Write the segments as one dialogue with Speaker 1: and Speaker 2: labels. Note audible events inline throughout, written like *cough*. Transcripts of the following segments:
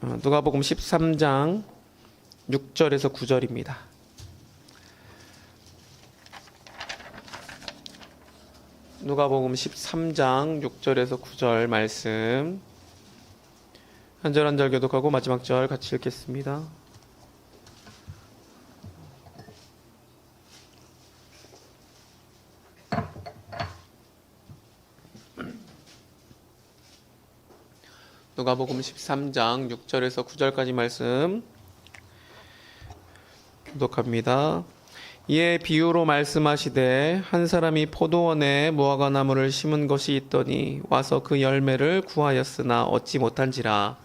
Speaker 1: 어, 누가복음 13장 6절에서 9절입니다. 누가복음 13장 6절에서 9절 말씀 한 절 한 절 교독하고 마지막 절 같이 읽겠습니다. 누가복음 13장 6절에서 9절까지 말씀 교독합니다. 이에 비유로 말씀하시되 한 사람이 포도원에 무화과 나무를 심은 것이 있더니 와서 그 열매를 구하였으나 얻지 못한지라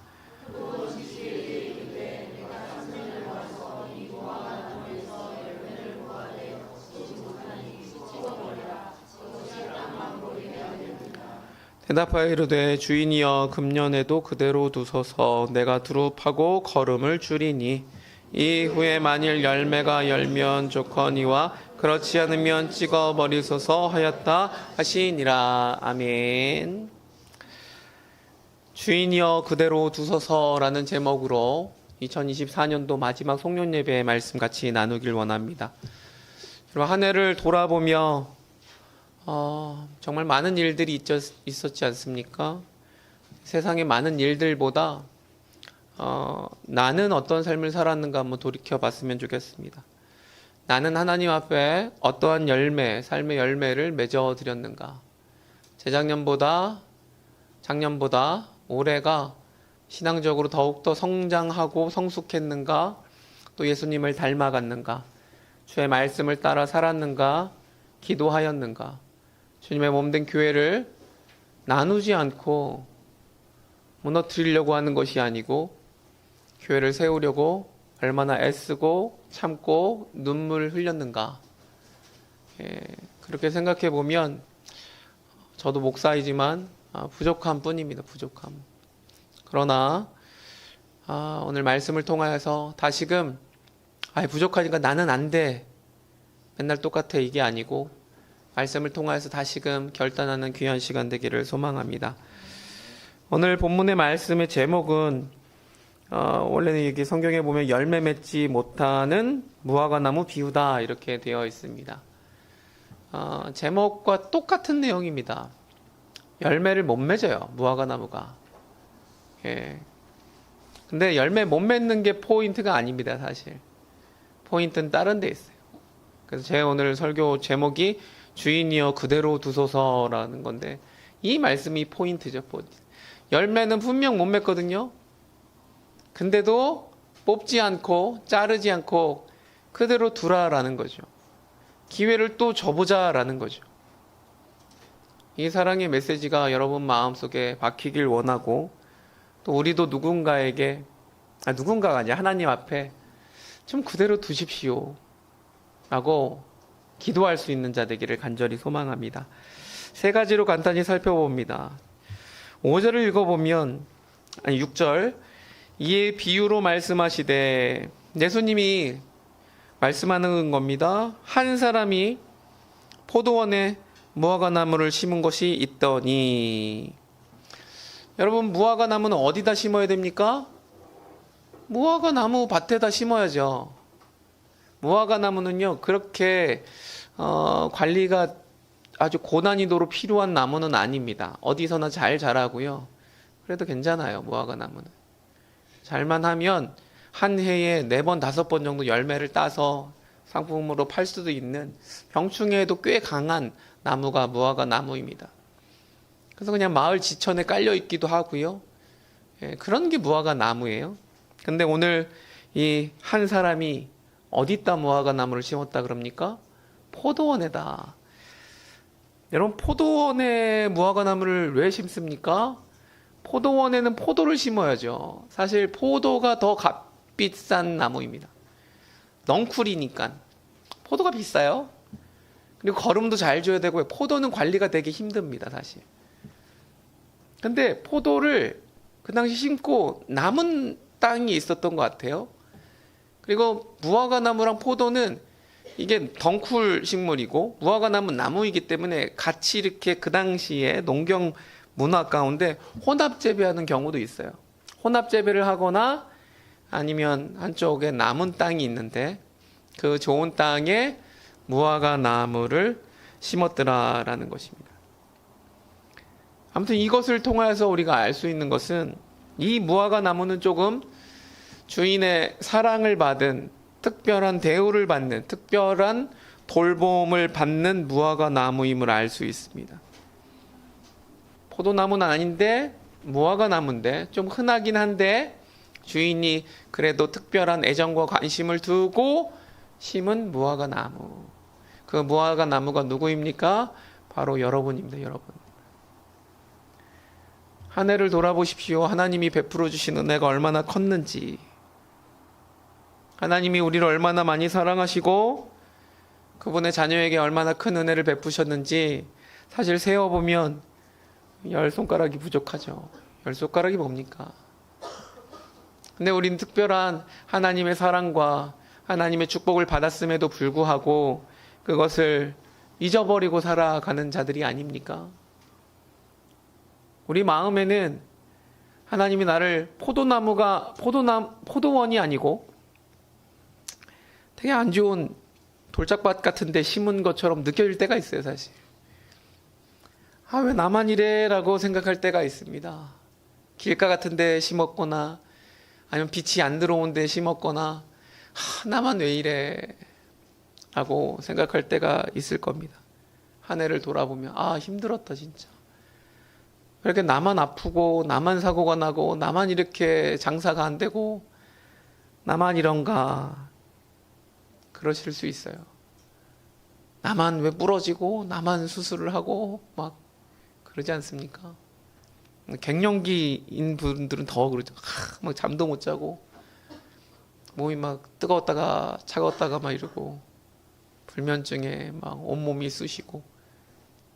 Speaker 1: 대답하여 이르되 주인이여 금년에도 그대로 두소서 내가 두루 파고 걸음을 줄이니 이후에 만일 열매가 열면 좋거니와 그렇지 않으면 찍어 버리소서 하였다 하시니라 아멘. 주인이여 그대로 두소서라는 제목으로 2024년도 마지막 송년 예배의 말씀 같이 나누길 원합니다. 여러분 한 해를 돌아보며 어, 정말 많은 일들이 있었, 있었 지 않습니까? 세상의 많은 일들보다 어, 나는 어떤 삶을 살았는가 한번 돌이켜 봤으면 좋겠습니다. 나는 하나님 앞에 어떠한 열매, 삶의 열매를 맺어 드렸는가? 재작년보다 작년보다 올해가 신앙적으로 더욱더 성장하고 성숙했는가? 또 예수님을 닮아갔는가? 주의 말씀을 따라 살았는가? 기도하였는가? 주님의 몸된 교회를 나누지 않고 무너뜨리려고 하는 것이 아니고 교회를 세우려고 얼마나 애쓰고 참고 눈물 흘렸는가. 예, 그렇게 생각해 보면 저도 목사이지만 아, 부족함 뿐입니다. 부족함. 그러나 아, 오늘 말씀을 통하여서 다시금 아, 부족하니까 나는 안 돼. 맨날 똑같아 이게 아니고 말씀을 통하여서 다시금 결단하는 귀한 시간 되기를 소망합니다. 오늘 본문의 말씀의 제목은 어, 원래는 여기 성경에 보면 열매 맺지 못하는 무화과 나무 비유다 이렇게 되어 있습니다. 어, 제목과 똑같은 내용입니다. 열매를 못 맺어요 무화과 나무가. 예. 근데 열매 못 맺는 게 포인트가 아닙니다 사실. 포인트는 다른 데 있어요. 그래서 제 오늘 설교 제목이 주인이여 그대로 두소서라는 건데 이 말씀이 포인트죠. 포인트. 열매는 분명 못 맺거든요. 근데도 뽑지 않고 자르지 않고 그대로 두라라는 거죠. 기회를 또 줘보자라는 거죠. 이 사랑의 메시지가 여러분 마음속에 박히길 원하고 또 우리도 누군가에게 아 누군가가 아니야 하나님 앞에 좀 그대로 두십시오 라고 기도할 수 있는 자 되기를 간절히 소망합니다. 세 가지로 간단히 살펴봅니다. 5절을 읽어보면 아니 6절 이에 비유로 말씀하시되 예수님이 말씀하는 겁니다. 한 사람이 포도원에 무화과 나무를 심은 것이 있더니 여러분 무화과 나무는 어디다 심어야 됩니까? 무화과 나무 밭에다 심어야죠. 무화과 나무는요 그렇게 어, 관리가 아주 고난이도로 필요한 나무는 아닙니다. 어디서나 잘 자라고요. 그래도 괜찮아요 무화과 나무는. 잘만 하면 한 해에 네 번 다섯 번 정도 열매를 따서 상품으로 팔 수도 있는 병충해에도 꽤 강한 나무가 무화과 나무입니다. 그래서 그냥 마을 지천에 깔려 있기도 하고요. 예, 그런 게 무화과 나무예요. 근데 오늘 이 한 사람이 어디다 무화과 나무를 심었다 그럽니까? 포도원에다. 여러분 포도원에 무화과 나무를 왜 심습니까? 포도원에는 포도를 심어야죠. 사실 포도가 더 값비싼 나무입니다. 넝쿨이니까 포도가 비싸요. 그리고 거름도 잘 줘야 되고 포도는 관리가 되게 힘듭니다, 사실. 근데 포도를 그 당시 심고 남은 땅이 있었던 것 같아요. 그리고 무화과 나무랑 포도는 이게 덩쿨 식물이고 무화과 나무는 나무이기 때문에 같이 이렇게 그 당시에 농경 문화 가운데 혼합 재배하는 경우도 있어요. 혼합 재배를 하거나 아니면 한쪽에 남은 땅이 있는데 그 좋은 땅에 무화과 나무를 심었더라라는 것입니다. 아무튼 이것을 통하여서 우리가 알 수 있는 것은 이 무화과 나무는 조금 주인의 사랑을 받은 특별한 대우를 받는 특별한 돌봄을 받는 무화과 나무임을 알 수 있습니다. 포도나무는 아닌데 무화과 나무인데 좀 흔하긴 한데 주인이 그래도 특별한 애정과 관심을 두고 심은 무화과 나무. 그 무화과 나무가 누구입니까? 바로 여러분입니다, 여러분. 한 해를 돌아보십시오. 하나님이 베풀어 주신 은혜가 얼마나 컸는지. 하나님이 우리를 얼마나 많이 사랑하시고 그분의 자녀에게 얼마나 큰 은혜를 베푸셨는지 사실 세어보면 열 손가락이 부족하죠. 열 손가락이 뭡니까? 근데 우리는 특별한 하나님의 사랑과 하나님의 축복을 받았음에도 불구하고 그것을 잊어버리고 살아가는 자들이 아닙니까? 우리 마음에는 하나님이 나를 포도나무가 포도남 포도원이 아니고 되게 안 좋은 돌짝밭 같은데 심은 것처럼 느껴질 때가 있어요, 사실. 아, 왜 나만 이래 라고 생각할 때가 있습니다. 길가 같은데 심었거나 아니면 빛이 안 들어온 데 심었거나 아, 나만 왜 이래 라고 생각할 때가 있을 겁니다. 한 해를 돌아보면 아, 힘들었다 진짜. 왜 이렇게 나만 아프고 나만 사고가 나고 나만 이렇게 장사가 안 되고 나만 이런가 그러실 수 있어요. 나만 왜 부러지고 나만 수술을 하고 막 그러지 않습니까? 갱년기인 분들은 더 그러죠. 하, 막 잠도 못 자고 몸이 막 뜨거웠다가 차가웠다가 막 이러고 불면증에 막 온몸이 쑤시고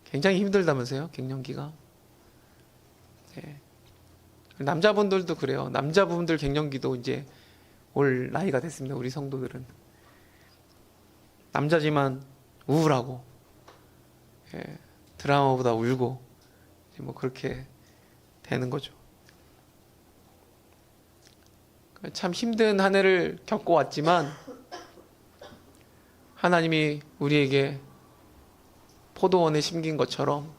Speaker 1: 굉장히 힘들다면서요 갱년기가. 네. 남자분들도 그래요. 남자분들 갱년기도 이제 올 나이가 됐습니다. 우리 성도들은 남자지만 우울하고 예, 드라마보다 울고 뭐 그렇게 되는 거죠. 참 힘든 한 해를 겪어왔지만 하나님이 우리에게 포도원에 심긴 것처럼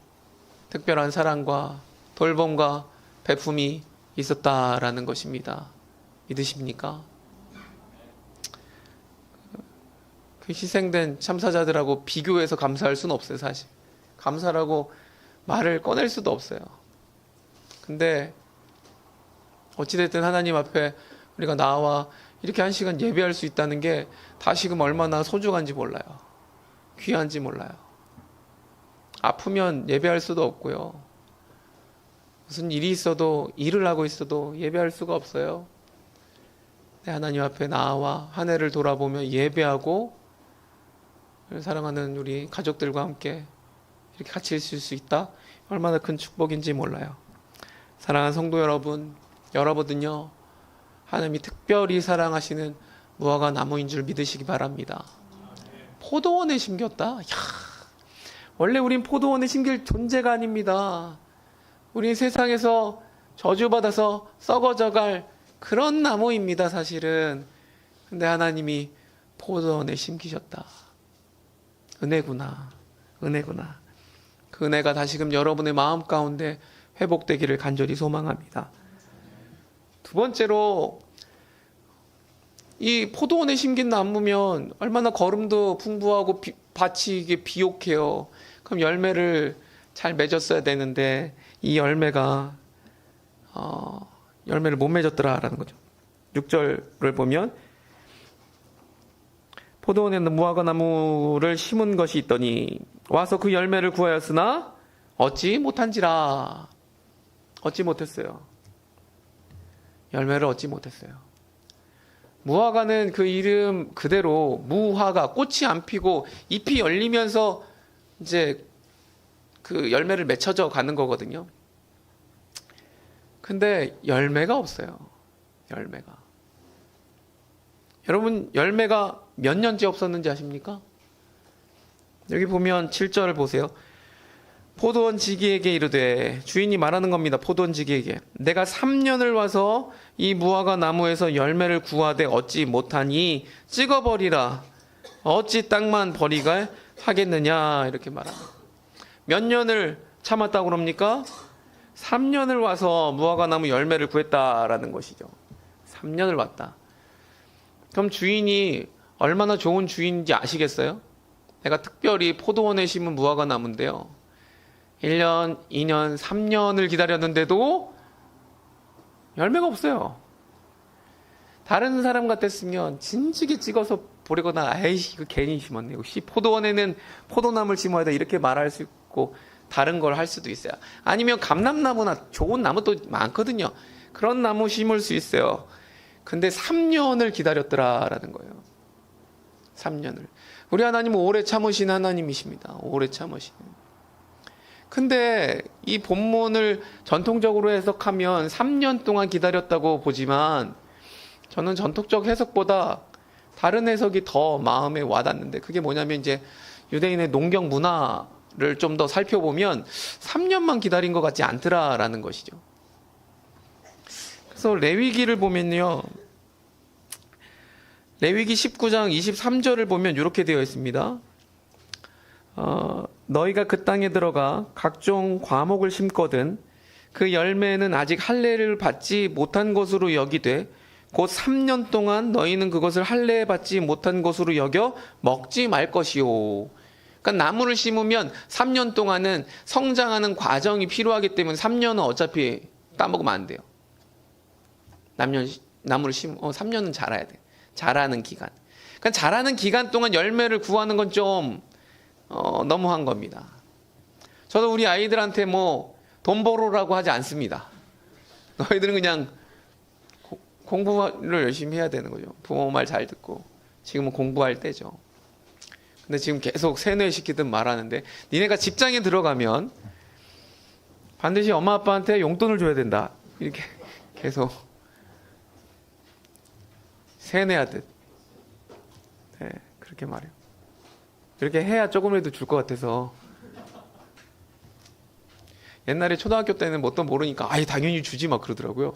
Speaker 1: 특별한 사랑과 돌봄과 배품이 있었다라는 것입니다. 믿으십니까? 그 희생된 참사자들하고 비교해서 감사할 수는 없어요, 사실. 감사라고 말을 꺼낼 수도 없어요. 근데 어찌됐든 하나님 앞에 우리가 나와 이렇게 한 시간 예배할 수 있다는 게 다시금 얼마나 소중한지 몰라요. 귀한지 몰라요. 아프면 예배할 수도 없고요. 무슨 일이 있어도 일을 하고 있어도 예배할 수가 없어요. 네, 하나님 앞에 나와 한 해를 돌아보며 예배하고 사랑하는 우리 가족들과 함께 이렇게 같이 있을 수 있다. 얼마나 큰 축복인지 몰라요. 사랑하는 성도 여러분, 여러분은요 하나님이 특별히 사랑하시는 무화과 나무인 줄 믿으시기 바랍니다. 포도원에 심겼다. 야, 원래 우린 포도원에 심길 존재가 아닙니다. 우리 세상에서 저주받아서 썩어져갈 그런 나무입니다, 사실은. 근데 하나님이 포도원에 심기셨다. 은혜구나. 은혜구나. 그 은혜가 다시금 여러분의 마음 가운데 회복되기를 간절히 소망합니다. 두 번째로 이 포도원에 심긴 나무면 얼마나 거름도 풍부하고 비, 밭이 이게 비옥해요. 그럼 열매를 잘 맺었어야 되는데 이 열매가 어, 열매를 못 맺었더라라는 거죠. 6절을 보면 포도원에 있는 무화과 나무를 심은 것이 있더니 와서 그 열매를 구하였으나 얻지 못한지라 얻지 못했어요. 열매를 얻지 못했어요. 무화과는 그 이름 그대로 무화과 꽃이 안 피고 잎이 열리면서 이제 그 열매를 맺혀져 가는 거거든요. 근데 열매가 없어요. 열매가. 여러분 열매가 몇 년째 없었는지 아십니까? 여기 보면 7절 보세요. 포도원 지기에게 이르되 주인이 말하는 겁니다. 포도원 지기에게 내가 3년을 와서 이 무화과 나무에서 열매를 구하되 얻지 못하니 찍어버리라. 어찌 땅만 버리가 하겠느냐 이렇게 말합니다. 몇 년을 참았다고 그럽니까? 3년을 와서 무화과 나무 열매를 구했다라는 것이죠. 3년을 왔다. 그럼 주인이 얼마나 좋은 주인인지 아시겠어요? 내가 특별히 포도원에 심은 무화과 나무인데요. 1년, 2년, 3년을 기다렸는데도 열매가 없어요. 다른 사람 같았으면 진지게 찍어서 버리거나 아이씨 이거 괜히 심었네. 혹시 포도원에는 포도나무를 심어야 돼 이렇게 말할 수 있고 다른 걸 할 수도 있어요. 아니면 감람나무나 좋은 나무도 많거든요. 그런 나무 심을 수 있어요. 근데 3년을 기다렸더라라는 거예요. 3년을. 우리 하나님은 오래 참으신 하나님이십니다. 오래 참으시는. 근데 이 본문을 전통적으로 해석하면 3년 동안 기다렸다고 보지만 저는 전통적 해석보다 다른 해석이 더 마음에 와닿는데 그게 뭐냐면 이제 유대인의 농경 문화를 좀 더 살펴보면 3년만 기다린 것 같지 않더라라는 것이죠. 그래서 레위기를 보면요. 레위기 19장 23절을 보면 이렇게 되어 있습니다. 어, 너희가 그 땅에 들어가 각종 과목을 심거든 그 열매는 아직 할례를 받지 못한 것으로 여기되 곧 3년 동안 너희는 그것을 할례 받지 못한 것으로 여겨 먹지 말 것이요. 그러니까 나무를 심으면 3년 동안은 성장하는 과정이 필요하기 때문에 3년은 어차피 따먹으면 안 돼요. 남년 나무를 심 어, 3년은 자라야 돼. 자라는 기간. 그러니까 자라는 기간 동안 열매를 구하는 건좀 어, 너무한 겁니다. 저도 우리 아이들한테 뭐 돈 벌어라고 하지 않습니다. 너희들은 그냥 고- 공부를 열심히 해야 되는 거죠. 부모 말 잘 듣고 지금은 공부할 때죠. 근데 지금 계속 세뇌시키듯 말하는데 니네가 직장에 들어가면 반드시 엄마 아빠한테 용돈을 줘야 된다. 이렇게 *laughs* 계속 세뇌하듯 네, 그렇게 말해요. 이렇게 해야 조금이라도 줄 것 같아서 옛날에 초등학교 때는 뭣도 모르니까 아예 당연히 주지 막 그러더라고요.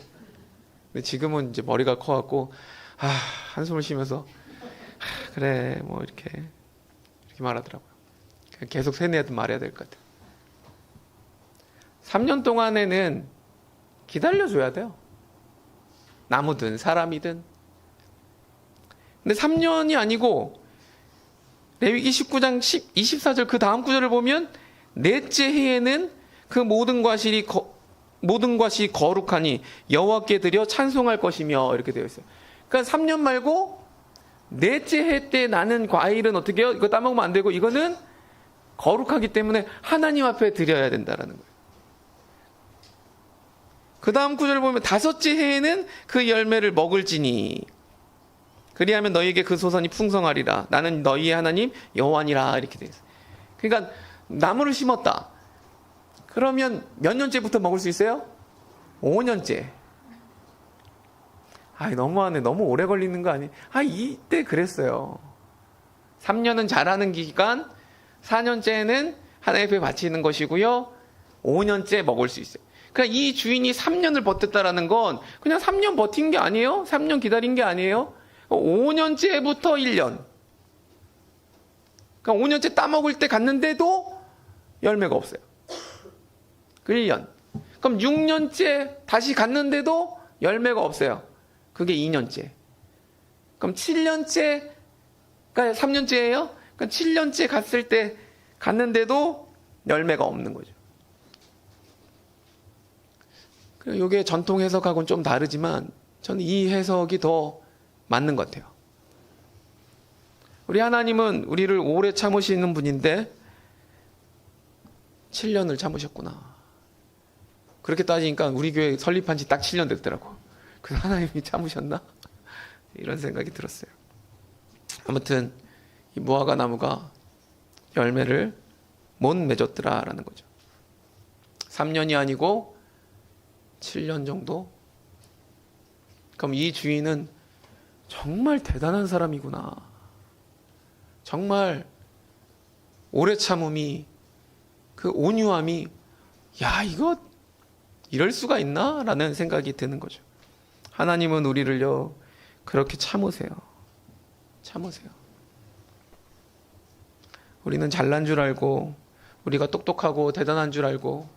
Speaker 1: 근데 지금은 이제 머리가 커갖고 아 한숨을 쉬면서 아, 그래 뭐 이렇게 이렇게 말하더라고요. 계속 세뇌하듯 말해야 될 것 같아요. 3년 동안에는 기다려줘야 돼요. 나무든 사람이든. 근데 3년이 아니고 레위기 19장 10, 24절 그 다음 구절을 보면 넷째 해에는 그 모든 과실이 거, 모든 과실이 거룩하니 여호와께 드려 찬송할 것이며 이렇게 되어 있어요. 그러니까 3년 말고 넷째 해 때 나는 과일은 어떻게 해요? 이거 따먹으면 안 되고 이거는 거룩하기 때문에 하나님 앞에 드려야 된다라는 거예요. 그 다음 구절을 보면 다섯째 해에는 그 열매를 먹을지니 그리하면 너희에게 그 소산이 풍성하리라. 나는 너희의 하나님 여호와니라 이렇게 되어 있어요. 그러니까 나무를 심었다. 그러면 몇 년째부터 먹을 수 있어요? 5년째. 아, 너무하네. 너무 오래 걸리는 거 아니에요? 아, 이때 그랬어요. 3년은 자라는 기간, 4년째는 하나님 앞에 바치는 것이고요. 5년째 먹을 수 있어요. 그러니까 이 주인이 3년을 버텼다라는 건 그냥 3년 버틴 게 아니에요? 3년 기다린 게 아니에요? 5년째부터 1년. 그러니까 5년째 따먹을 때 갔는데도 열매가 없어요. 그 1년. 그럼 6년째 다시 갔는데도 열매가 없어요. 그게 2년째. 그럼 7년째, 그러니까 3년째예요? 그러니까 7년째 갔을 때 갔는데도 열매가 없는 거죠. 이게 전통 해석하고는 좀 다르지만 저는 이 해석이 더 맞는 것 같아요. 우리 하나님은 우리를 오래 참으시는 분인데 7년을 참으셨구나. 그렇게 따지니까 우리 교회 설립한 지 딱 7년 됐더라고. 그 하나님이 참으셨나? *laughs* 이런 생각이 들었어요. 아무튼 이 무화과 나무가 열매를 못 맺었더라라는 거죠. 3년이 아니고 7년 정도? 그럼 이 주인은 정말 대단한 사람이구나. 정말 오래 참음이 그 온유함이 야 이거 이럴 수가 있나라는 생각이 드는 거죠. 하나님은 우리를요 그렇게 참으세요. 참으세요. 우리는 잘난 줄 알고 우리가 똑똑하고 대단한 줄 알고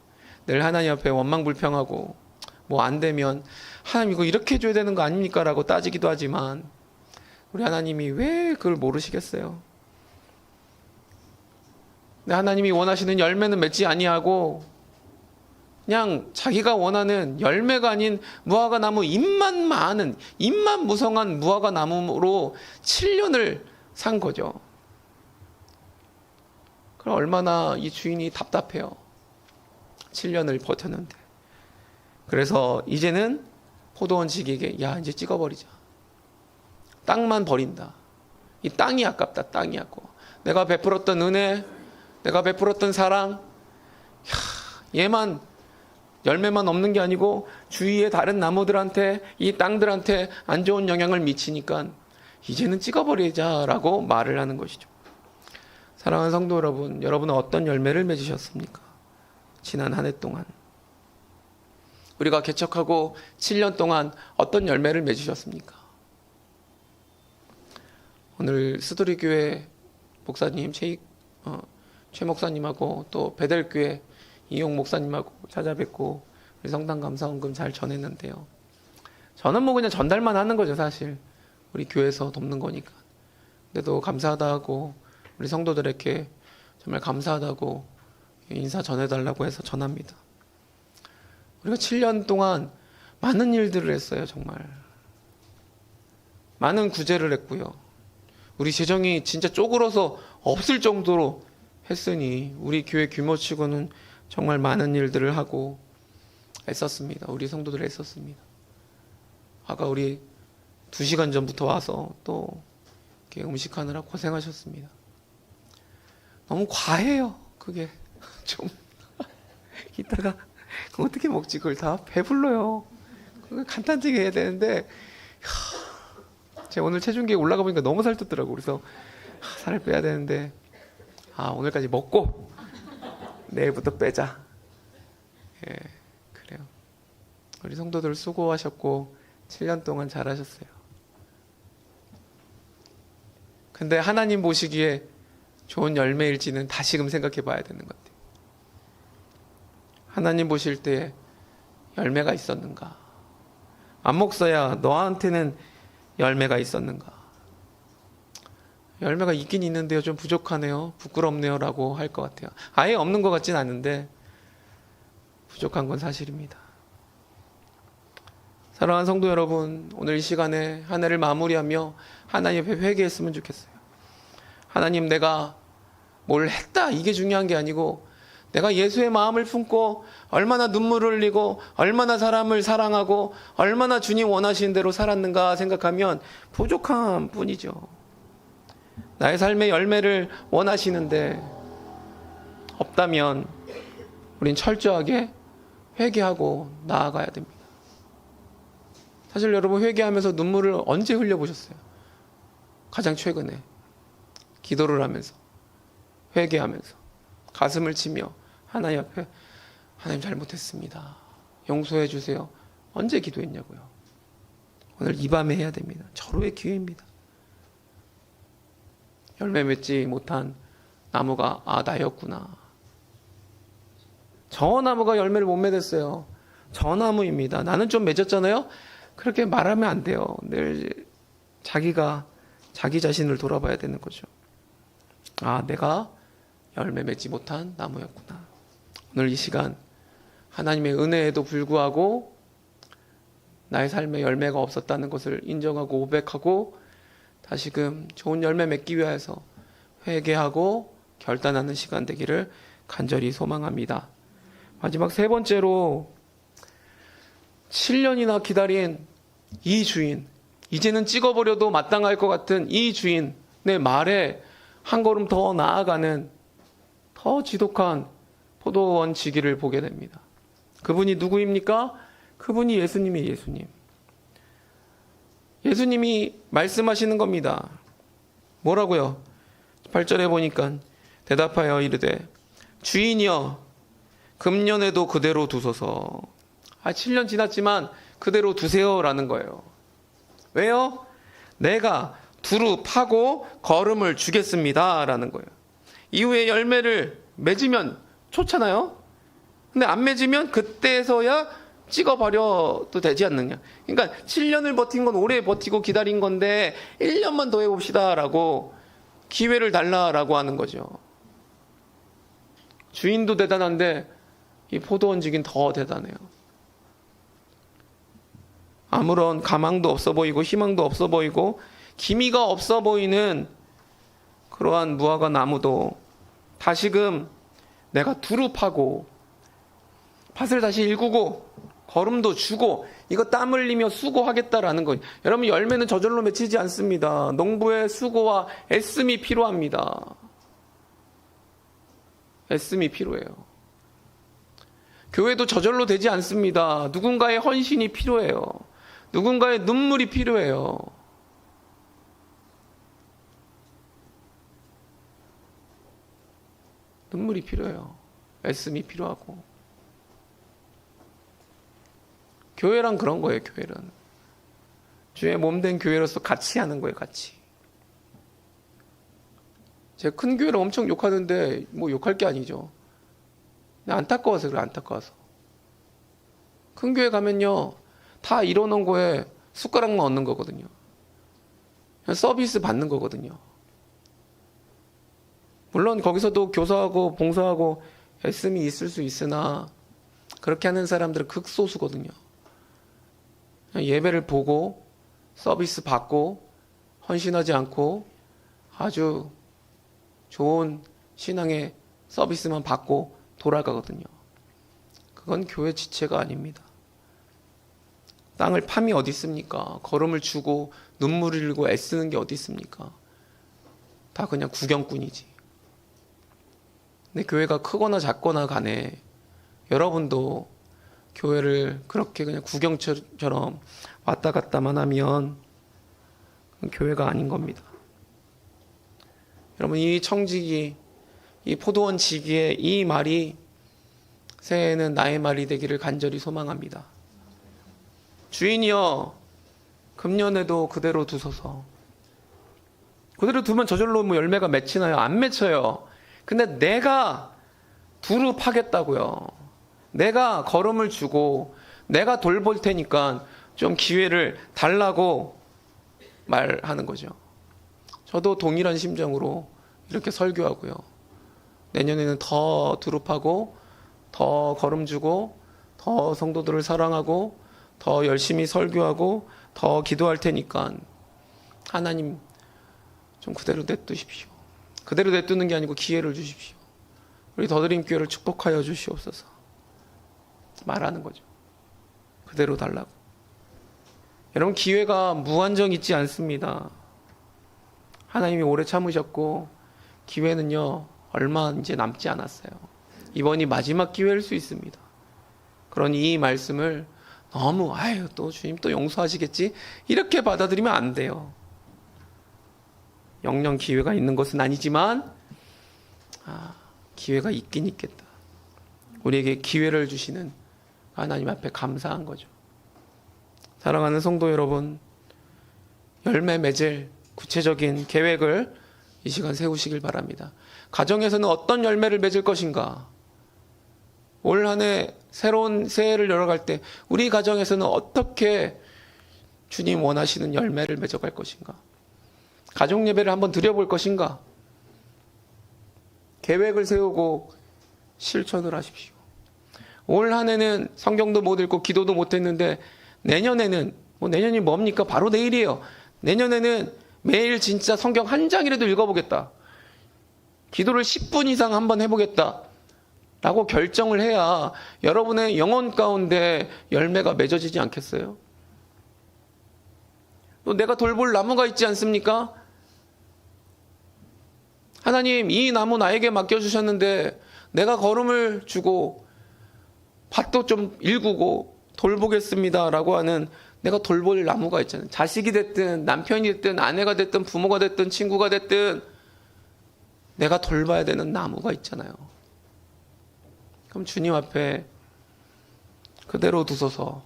Speaker 1: 늘 하나님 앞에 원망 불평하고 뭐 안 되면 하나님 이거 이렇게 해줘야 되는 거 아닙니까라고 따지기도 하지만 우리 하나님이 왜 그걸 모르시겠어요? 하나님이 원하시는 열매는 맺지 아니하고 그냥 자기가 원하는 열매가 아닌 무화과 나무 잎만 많은 잎만 무성한 무화과 나무로 7년을 산 거죠. 그럼 얼마나 이 주인이 답답해요. 7년을 버텼는데. 그래서 이제는 포도원 지기에게 야 이제 찍어버리자. 땅만 버린다. 이 땅이 아깝다. 땅이 아까워. 내가 베풀었던 은혜, 내가 베풀었던 사랑, 야, 얘만 열매만 없는 게 아니고 주위의 다른 나무들한테 이 땅들한테 안 좋은 영향을 미치니까 이제는 찍어버리자라고 말을 하는 것이죠. 사랑하는 성도 여러분, 여러분은 어떤 열매를 맺으셨습니까? 지난 한 해 동안 우리가 개척하고 7년 동안 어떤 열매를 맺으셨습니까? 오늘 스토리 교회 목사님 최, 어, 최 목사님하고 또 베델 교회 이용 목사님하고 찾아뵙고 우리 성당 감사원금 잘 전했는데요. 저는 뭐 그냥 전달만 하는 거죠 사실 우리 교회에서 돕는 거니까. 근데도 감사하다 하고 우리 성도들에게 정말 감사하다고 인사 전해달라고 해서 전합니다. 우리가 7년 동안 많은 일들을 했어요 정말. 많은 구제를 했고요. 우리 재정이 진짜 쪼그러서 없을 정도로 했으니 우리 교회 규모치고는 정말 많은 일들을 하고 애썼습니다. 우리 성도들 애썼습니다. 아까 우리 두 시간 전부터 와서 또 이렇게 음식하느라 고생하셨습니다. 너무 과해요. 그게 *laughs* 좀 이따가 어떻게 먹지 그걸 다 배불러요. 간단하게 해야 되는데 하, 제가 오늘 체중계 올라가 보니까 너무 살쪘더라고. 그래서 하, 살을 빼야 되는데 아 오늘까지 먹고 내일부터 빼자. 예, 그래요. 우리 성도들 수고하셨고 7년 동안 잘하셨어요. 근데 하나님 보시기에 좋은 열매일지는 다시금 생각해 봐야 되는 것. 하나님 보실 때 열매가 있었는가? 안 목사야, 너한테는 열매가 있었는가? 열매가 있긴 있는데요. 좀 부족하네요. 부끄럽네요. 라고 할 것 같아요. 아예 없는 것 같진 않은데, 부족한 건 사실입니다. 사랑하는 성도 여러분, 오늘 이 시간에 한 해를 마무리하며 하나님 앞에 회개했으면 좋겠어요. 하나님, 내가 뭘 했다. 이게 중요한 게 아니고, 내가 예수의 마음을 품고, 얼마나 눈물을 흘리고, 얼마나 사람을 사랑하고, 얼마나 주님 원하시는 대로 살았는가 생각하면 부족한 뿐이죠. 나의 삶의 열매를 원하시는데 없다면 우린 철저하게 회개하고 나아가야 됩니다. 사실 여러분 회개하면서 눈물을 언제 흘려보셨어요? 가장 최근에 기도를 하면서 회개하면서 가슴을 치며 하나님 앞에 하나님 잘못했습니다. 용서해 주세요. 언제 기도했냐고요? 오늘 이 밤에 해야 됩니다. 절호의 기회입니다. 열매 맺지 못한 나무가 아 나였구나. 저 나무가 열매를 못 맺었어요. 저 나무입니다. 나는 좀 맺었잖아요. 그렇게 말하면 안 돼요. 늘 자기가 자기 자신을 돌아봐야 되는 거죠. 아 내가 열매 맺지 못한 나무였구나. 오늘 이 시간 하나님의 은혜에도 불구하고 나의 삶에 열매가 없었다는 것을 인정하고 고백하고 다시금 좋은 열매 맺기 위해서 회개하고 결단하는 시간 되기를 간절히 소망합니다. 마지막 세 번째로 7년이나 기다린 이 주인, 이제는 찍어버려도 마땅할 것 같은 이 주인의 말에 한 걸음 더 나아가는 더 지독한 포도원 지기를 보게 됩니다. 그분이 누구입니까? 그분이 예수님이 예수님. 예수님이 말씀하시는 겁니다. 뭐라고요? 8절에 보니까 대답하여 이르되 주인이여 금년에도 그대로 두소서. 아, 7년 지났지만 그대로 두세요라는 거예요. 왜요? 내가 두루 파고 걸음을 주겠습니다라는 거예요. 이후에 열매를 맺으면 좋잖아요. 근데 안 맺으면 그때서야 찍어버려도 되지 않느냐. 그러니까 7년을 버틴 건 오래 버티고 기다린 건데 1년만 더 해봅시다라고 기회를 달라라고 하는 거죠. 주인도 대단한데 이 포도원지긴 더 대단해요. 아무런 가망도 없어 보이고 희망도 없어 보이고 기미가 없어 보이는 그러한 무화과 나무도 다시금 내가 두루 파고 밭을 다시 일구고 걸음도 주고 이거 땀 흘리며 수고하겠다라는 거. 여러분 열매는 저절로 맺히지 않습니다. 농부의 수고와 애씀이 필요합니다. 애씀이 필요해요. 교회도 저절로 되지 않습니다. 누군가의 헌신이 필요해요. 누군가의 눈물이 필요해요. 눈물이 필요해요. 애씀이 필요하고. 교회란 그런 거예요, 교회란. 주의 몸된 교회로서 같이 하는 거예요, 같이. 제가 큰 교회를 엄청 욕하는데, 뭐 욕할 게 아니죠. 안타까워서 그래, 안타까워서. 큰 교회 가면요, 다 이뤄놓은 거에 숟가락만 얻는 거거든요. 서비스 받는 거거든요. 물론 거기서도 교사하고 봉사하고 애씀이 있을 수 있으나 그렇게 하는 사람들은 극소수거든요. 예배를 보고 서비스 받고 헌신하지 않고 아주 좋은 신앙의 서비스만 받고 돌아가거든요. 그건 교회 지체가 아닙니다. 땅을 팜이 어디 있습니까? 걸음을 주고 눈물을 흘리고 애쓰는 게 어디 있습니까? 다 그냥 구경꾼이지. 근데 교회가 크거나 작거나 간에 여러분도 교회를 그렇게 그냥 구경처럼 왔다 갔다만 하면 교회가 아닌 겁니다. 여러분 이 청지기 이 포도원 지기의 이 말이 새해에는 나의 말이 되기를 간절히 소망합니다. 주인이여 금년에도 그대로 두소서. 그대로 두면 저절로 뭐 열매가 맺히나요? 안 맺혀요. 근데 내가 두루 파겠다고요. 내가 걸음을 주고 내가 돌볼 테니까 좀 기회를 달라고 말하는 거죠. 저도 동일한 심정으로 이렇게 설교하고요. 내년에는 더 두루 파고 더 걸음 주고 더 성도들을 사랑하고 더 열심히 설교하고 더 기도할 테니까 하나님 좀 그대로 냅두십시오. 그대로 냅두는 게 아니고 기회를 주십시오. 우리 더드림 교회를 축복하여 주시옵소서. 말하는 거죠. 그대로 달라고. 여러분 기회가 무한정 있지 않습니다. 하나님이 오래 참으셨고 기회는요 얼마 이제 남지 않았어요. 이번이 마지막 기회일 수 있습니다. 그러니 이 말씀을 너무 아유 또 주님 또 용서하시겠지 이렇게 받아들이면 안 돼요. 영영 기회가 있는 것은 아니지만 아, 기회가 있긴 있겠다. 우리에게 기회를 주시는 하나님 앞에 감사한 거죠. 사랑하는 성도 여러분, 열매 맺을 구체적인 계획을 이 시간 세우시길 바랍니다. 가정에서는 어떤 열매를 맺을 것인가? 올 한 해 새로운 새해를 열어갈 때 우리 가정에서는 어떻게 주님 원하시는 열매를 맺어갈 것인가? 가족 예배를 한번 드려볼 것인가? 계획을 세우고 실천을 하십시오. 올 한 해는 성경도 못 읽고 기도도 못 했는데 내년에는 뭐 내년이 뭡니까? 바로 내일이에요. 내년에는 매일 진짜 성경 한 장이라도 읽어보겠다. 기도를 10분 이상 한번 해보겠다. 라고 결정을 해야 여러분의 영혼 가운데 열매가 맺어지지 않겠어요? 또 내가 돌볼 나무가 있지 않습니까? 하나님, 이 나무 나에게 맡겨주셨는데 내가 걸음을 주고 밭도 좀 일구고 돌보겠습니다. 라고 하는 내가 돌볼 나무가 있잖아요. 자식이 됐든 남편이 됐든 아내가 됐든 부모가 됐든 친구가 됐든 내가 돌봐야 되는 나무가 있잖아요. 그럼 주님 앞에 그대로 두소서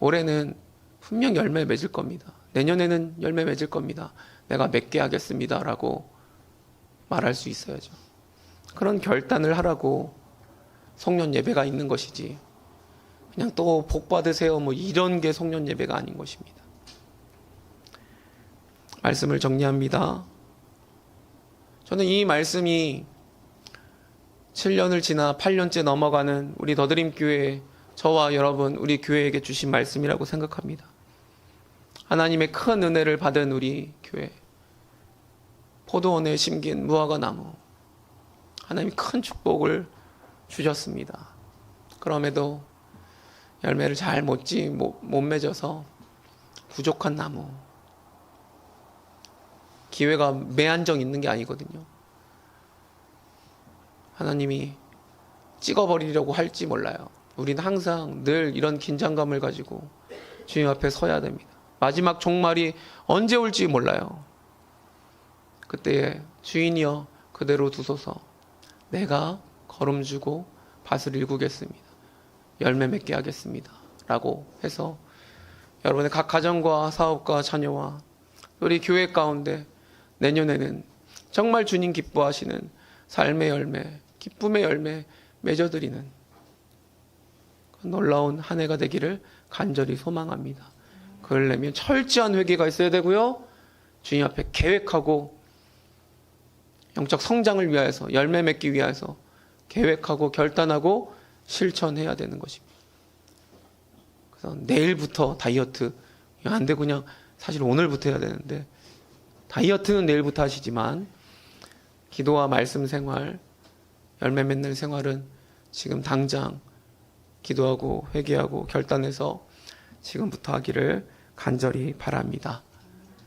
Speaker 1: 올해는 분명 열매 맺을 겁니다. 내년에는 열매 맺을 겁니다. 내가 맺게 하겠습니다 라고 말할 수 있어야죠. 그런 결단을 하라고 송년 예배가 있는 것이지. 그냥 또 복 받으세요 뭐 이런 게 송년 예배가 아닌 것입니다. 말씀을 정리합니다. 저는 이 말씀이 7년을 지나 8년째 넘어가는 우리 더드림 교회 저와 여러분 우리 교회에게 주신 말씀이라고 생각합니다. 하나님의 큰 은혜를 받은 우리 교회 포도원에 심긴 무화과 나무 하나님이 큰 축복을 주셨습니다. 그럼에도 열매를 잘 못지 못, 못 맺어서 부족한 나무 기회가 매한정 있는 게 아니거든요. 하나님이 찍어버리려고 할지 몰라요. 우리는 항상 늘 이런 긴장감을 가지고 주님 앞에 서야 됩니다. 마지막 종말이 언제 올지 몰라요. 그때에 주인이여 그대로 두소서 내가 걸음 주고 밭을 일구겠습니다. 열매 맺게 하겠습니다. 라고 해서 여러분의 각 가정과 사업과 자녀와 우리 교회 가운데 내년에는 정말 주님 기뻐하시는 삶의 열매, 기쁨의 열매 맺어드리는 그 놀라운 한 해가 되기를 간절히 소망합니다. 그러려면 철저한 회개가 있어야 되고요. 주님 앞에 계획하고 영적 성장을 위하여서 열매 맺기 위해서 계획하고 결단하고 실천해야 되는 것입니다. 그래서 내일부터 다이어트 안 되고 그냥 사실 오늘부터 해야 되는데 다이어트는 내일부터 하시지만 기도와 말씀 생활, 열매 맺는 생활은 지금 당장 기도하고 회개하고 결단해서 지금부터 하기를 간절히 바랍니다.